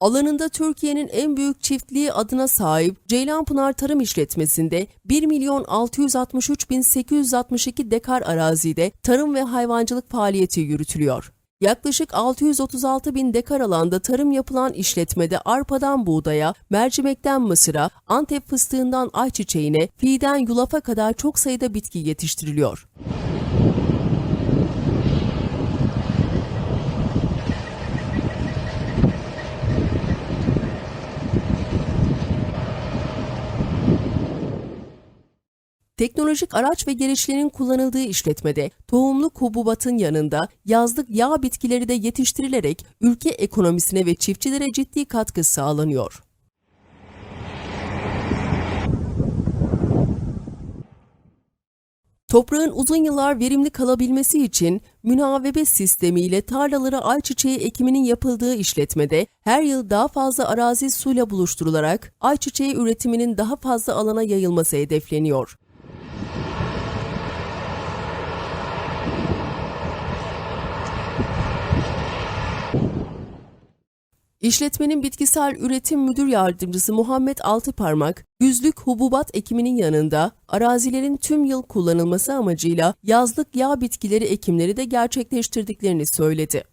Alanında Türkiye'nin en büyük çiftliği adına sahip Ceylanpınar Tarım İşletmesi'nde 1 milyon 663 bin 862 dekar arazide tarım ve hayvancılık faaliyeti yürütülüyor. Yaklaşık 636 bin dekar alanda tarım yapılan işletmede arpadan buğdaya, mercimekten mısıra, Antep fıstığından ayçiçeğine, fiğden yulafa kadar çok sayıda bitki yetiştiriliyor. Teknolojik araç ve gereçlerin kullanıldığı işletmede tohumluk hububatın yanında yazlık yağ bitkileri de yetiştirilerek ülke ekonomisine ve çiftçilere ciddi katkı sağlanıyor. Toprağın uzun yıllar verimli kalabilmesi için münavebe sistemiyle tarlalara ayçiçeği ekiminin yapıldığı işletmede her yıl daha fazla arazi suyla buluşturularak ayçiçeği üretiminin daha fazla alana yayılması hedefleniyor. İşletmenin bitkisel üretim müdür yardımcısı Muhammed Altıparmak, yüzlük hububat ekiminin yanında arazilerin tüm yıl kullanılması amacıyla yazlık yağ bitkileri ekimleri de gerçekleştirdiklerini söyledi.